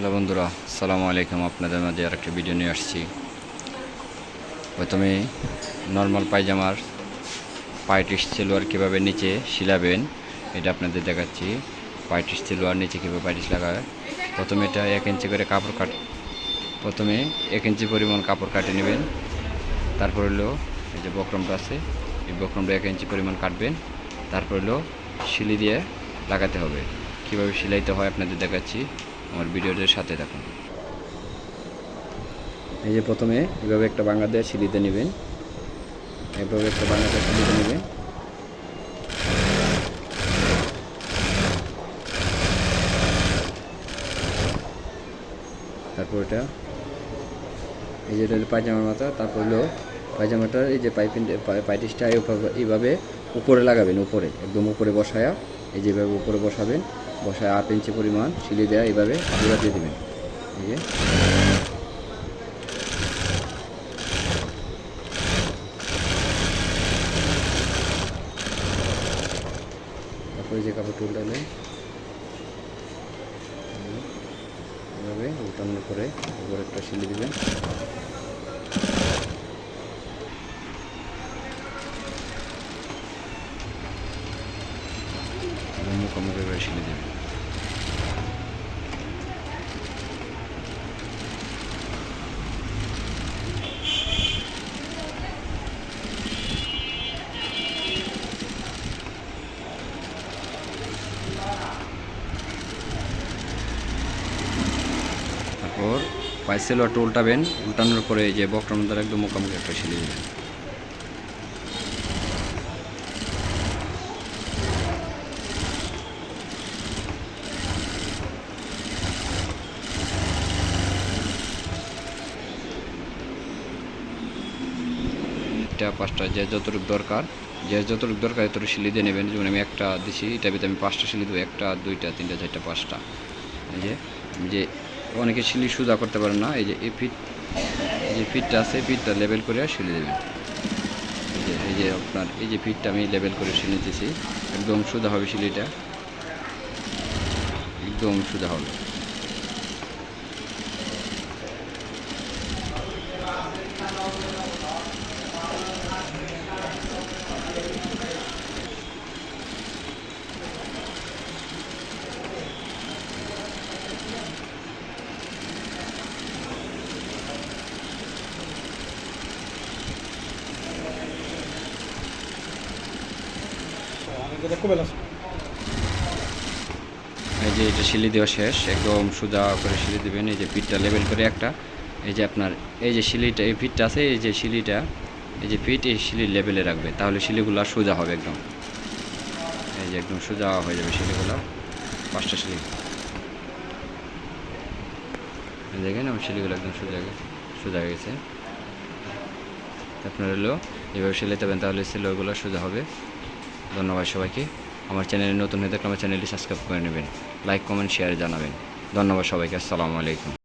Hello বন্ধুরা সালামু আলাইকুম। আপনাদের মাঝে আর একটা ভিডিও নিয়ে আসছি। প্রথমে নর্মাল পায়জামার পাইটিস সেলোয়ার কীভাবে নিচে শিলাবেন, এটা আপনাদের দেখাচ্ছি। পাইটিস সেলোয়ার নিচে কীভাবে পাইটিস লাগায়? প্রথমে এটা এক ইঞ্চি করে কাপড় কাট প্রথমে এক ইঞ্চি পরিমাণ কাপড় কাটে নেবেন। তারপর হলো এই যে বক্রমটা আছে, এই বক্রমটা এক ইঞ্চি পরিমাণ কাটবেন। তারপর হলো শিলি দিয়ে লাগাতে হবে। কীভাবে সেলাইতে হয় আপনাদের দেখাচ্ছি। আমার ভিডিওটির সাথে থাকুন। এই যে প্রথমে এভাবে একটা বাংলা দিয়ে সিলিতে নেবেন। এভাবে একটা বাংলা দিয়ে সিলিতে নেবেন। তারপর এটা, এই যে এটা পায়জামার মাথা, তারপর হলো পায়জামাটার এই যে পাইপিং পাইটিসটা এইভাবে উপরে লাগাবেন, উপরে, একদম উপরে বসায়া, এই যেভাবে উপরে বসাবেন। বসায় আট ইঞ্চি পরিমাণ সিলি দেওয়া এইভাবে পুরা দিয়ে দেবেন। এই যে। তারপরে যে কাপড় উল্টালেন এভাবে উল্টানোর পরে উপরে একটা সিলি দিবেন। মুখোমুখি করে সিলি দেবেন তারপর পাইসেল ওয়াটা উল্টাবেন উল্টানোর পরে যে বক্রম দ্বারা একদম মুখোমুখি একটা সিলি দেবেন। এটা পাঁচটা, যে যতটুকু দরকার, যে যতটুকু দরকার এতটুকু সিলি দিয়ে নেবেন। যেমন আমি একটা দিছি এটা ভিতরে আমি পাঁচটা সিলি দেবো, একটা, দুইটা, তিনটা, চারটা, পাঁচটা। এই যে যে অনেকে সিলি সুদা করতে পারেন না, এই যে, এই ফিট যে ফিটটা আছে ফিটটা লেবেল করে সিলি দেবেন। এই যে এই যে আপনার, এই যে ফিটটা আমি লেবেল করে সিলি একদম সুদা হবে সিলিটা একদম সুদা হবে। এই যে এটা সিলি দেওয়া শেষ, একদম সোজা করে সিলি দেবেন, এই যে পিঠটা লেবেল করে একটা, এই যে আপনার, এই যে সিলিটা এই পিঠটা আছে, এই যে সিলিটা এই যে পিঠ, এই সিলি লেভেলে রাখবে, তাহলে সিলিগুলো সোজা হবে একদম। এই যে একদম সোজা হয়ে যাবে সিলিগুলো পাঁচটা সিলি দেখেন, আমার সিলিগুলো একদম সোজা সোজা হয়ে গেছে। আপনার হলো, এভাবে সিলাইতে পারেন তাহলে সিলোগুলো সোজা হবে। ধন্যবাদ সবাইকে। আমার চ্যানেলে নতুন হয়ে থাকলে আমার চ্যানেলটি সাবস্ক্রাইব করে নেবেন। লাইক, কমেন্ট শেয়ার জানাবেন। ধন্যবাদ সবাইকে। আসসালামু আলাইকুম।